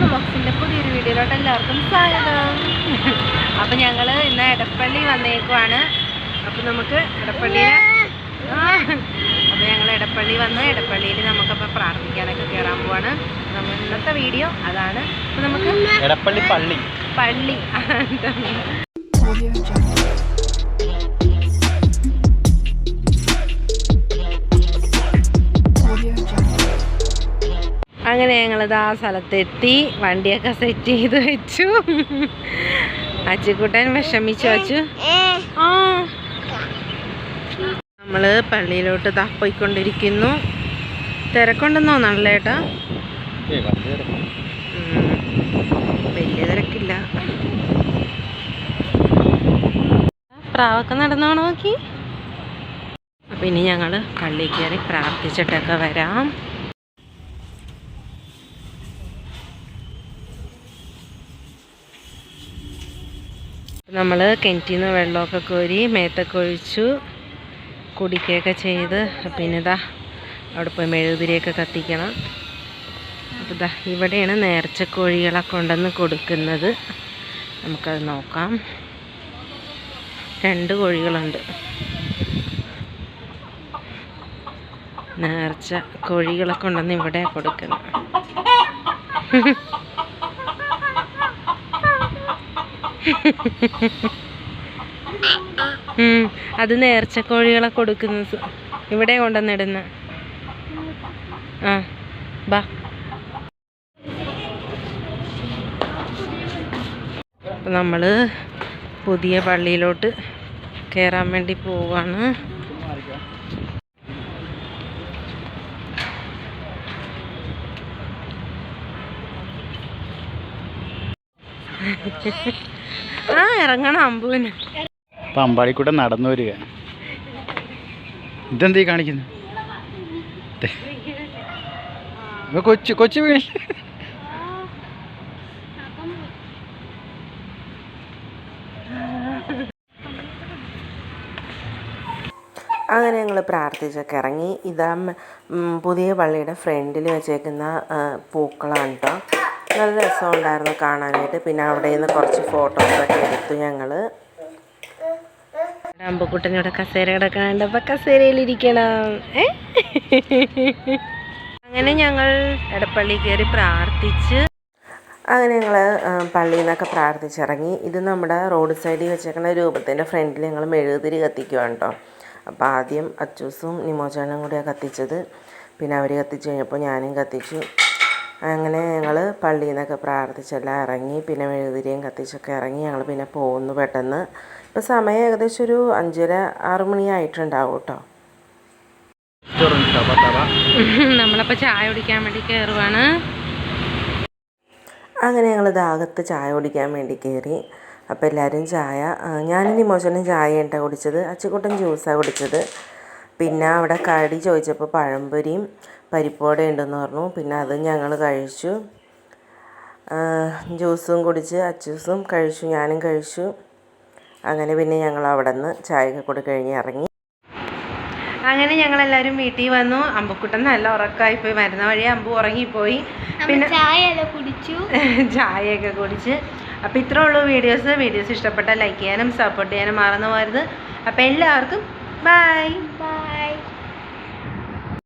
Four ബോക്സിന്റെ പുതിയൊരു വീഡിയോയിലോട്ട് എല്ലാവർക്കും സ്വാഗതം. അപ്പം ഞങ്ങൾ ഇന്ന് എടപ്പള്ളി വന്നേക്കുവാണ്. അപ്പം നമുക്ക് എടപ്പള്ളിയിൽ അപ്പം ഞങ്ങൾ എടപ്പള്ളി വന്ന് എടപ്പള്ളിയിൽ നമുക്കപ്പോൾ പ്രാർത്ഥിക്കാനൊക്കെ കയറാൻ പോവാണ്. നമ്മൾ ഇന്നത്തെ വീഡിയോ അതാണ്. അപ്പം നമുക്ക് എടപ്പള്ളി പള്ളി. പള്ളി. അങ്ങനെ ഞങ്ങളിത് ആ സ്ഥലത്തെത്തി വണ്ടിയൊക്കെ സെറ്റ് ചെയ്ത് വെച്ചു. അച്ചുക്കുട്ടൻ വിഷമിച്ചു വച്ചു ആ. നമ്മൾ പള്ളിയിലോട്ട് ദാ പോയിക്കൊണ്ടിരിക്കുന്നു. നല്ലേട്ടാ വലിയ. തിരക്കില്ല. പ്രാവൊക്കെ നടന്നോ നോക്കി? അപ്പം ഇനി ഞങ്ങൾ പള്ളി കയറി പ്രാർത്ഥിച്ചിട്ടൊക്കെ വരാം. നമ്മൾ കിണറ്റിൽ നിന്ന് വെള്ളമൊക്കെ കോരി മേത്തൊക്കെ ഒഴിച്ചു കുടിക്കുകയൊക്കെ ചെയ്ത് പിന്നെ ഇതാ അവിടെ പോയി മെഴുകുതിരിയൊക്കെ കത്തിക്കണം. അപ്പോൾ ഇതാ ഇവിടെയാണ് നേർച്ചക്കോഴികളെ കൊണ്ടുവന്ന് കൊടുക്കുന്നത്. നമുക്കത് നോക്കാം. രണ്ട് കോഴികളുണ്ട്. നേർച്ച കോഴികളെ കൊണ്ടുവന്ന് ഇവിടെ കൊടുക്കുന്നത്. അത് നേർച്ച നേർച്ചക്കോഴികളെ കൊടുക്കുന്ന ഇവിടെ കൊണ്ടുവന്നിടുന്ന. ആ ബാ. നമ്മൾ പുതിയ പള്ളിയിലോട്ട് കയറാൻ വേണ്ടി പോവാണ്. ആ ഇറങ്ങണം അമ്പൂന് അമ്പാടിക്കൂടെ നടന്നു വരിക. ഇതെന്തീ കാണിക്കുന്നു? കൊച്ചു കൊച്ചു വീണ. അങ്ങനെ ഞങ്ങൾ പ്രാർത്ഥിച്ചൊക്കെ ഇറങ്ങി. ഇതാ പുതിയ പള്ളിയുടെ ഫ്രണ്ടിൽ വെച്ചേക്കുന്ന പൂക്കളാണ് കേട്ടോ നല്ല രസമുണ്ടായിരുന്നു കാണാനായിട്ട്. പിന്നെ അവിടെ നിന്ന് കുറച്ച് ഫോട്ടോസൊക്കെ എടുത്തു ഞങ്ങൾ അമ്പക്കുട്ടനോട് കസേര കിടക്കണുണ്ട്. അപ്പം കസേരയിലിരിക്കണം. അങ്ങനെ ഞങ്ങൾ എടപ്പള്ളി കയറി പ്രാർത്ഥിച്ച് അങ്ങനെ ഞങ്ങൾ പള്ളിയിൽ നിന്നൊക്കെ പ്രാർത്ഥിച്ചിറങ്ങി. ഇത് നമ്മുടെ റോഡ് സൈഡിൽ വെച്ചേക്കുന്ന രൂപത്തിന്റെ ഫ്രണ്ടിൽ ഞങ്ങൾ മെഴുകുതിരി കത്തിക്കുവാണ് കേട്ടോ അപ്പോൾ ആദ്യം അച്ചൂസും നിമോചാനും കൂടിയാണ് കത്തിച്ചത്. പിന്നെ അവർ കത്തിച്ച് കഴിഞ്ഞപ്പോൾ ഞാനും കത്തിച്ചു. അങ്ങനെ ഞങ്ങൾ പള്ളിയിൽ നിന്നൊക്കെ പ്രാർത്ഥിച്ചെല്ലാം ഇറങ്ങി പിന്നെ മെഴുകുതിരിയും കത്തിച്ചൊക്കെ ഇറങ്ങി ഞങ്ങൾ പിന്നെ പോകുന്നു പെട്ടെന്ന്. ഇപ്പോൾ സമയം ഏകദേശം ഒരു അഞ്ചര ആറ് മണിയായിട്ടുണ്ടാവും കേട്ടോ. നമ്മളപ്പോൾ ചായ കുടിക്കാൻ വേണ്ടി കയറുവാണ് അങ്ങനെ ഞങ്ങൾ ദാഹത്ത് ചായ കുടിക്കാൻ വേണ്ടി കയറി അപ്പോൾ എല്ലാവരും ചായ ഞാനിനി ഞാനും നിമോചനും ചായ ഉണ്ടാ കുടിച്ചത്. അച്ചുക്കുട്ടൻ ജ്യൂസാണ് കുടിച്ചത്. പിന്നെ അവിടെ കടി ചോദിച്ചപ്പോൾ പഴംപൊരിയും പരിപ്പോടെ ഉണ്ടെന്ന് പറഞ്ഞു. പിന്നെ അത് ഞങ്ങൾ കഴിച്ചു. ജ്യൂസും കുടിച്ച് അച്ചൂസും കഴിച്ചു ഞാനും കഴിച്ചു. അങ്ങനെ പിന്നെ ഞങ്ങൾ അവിടെ നിന്ന് ചായയൊക്കെ കൂടി കഴിഞ്ഞ് ഇറങ്ങി. അങ്ങനെ ഞങ്ങൾ എല്ലാവരും വീട്ടിൽ വന്നു. അമ്പുക്കുട്ടൻ നല്ല ഉറക്കമായി പോയി. വരുന്ന വഴി അമ്പു ഉറങ്ങിപ്പോയി. പിന്നെ ചായ കുടിച്ചു? ചായയൊക്കെ കുടിച്ച്. അപ്പോൾ ഇത്രേ ഉള്ളൂ വീഡിയോസ്. വീഡിയോസ് ഇഷ്ടപ്പെട്ടാൽ ലൈക്ക് ചെയ്യാനും സപ്പോർട്ട് ചെയ്യാനും മറന്നു പോകരുത്. അപ്പോൾ എല്ലാവർക്കും ബൈ. ബൈ.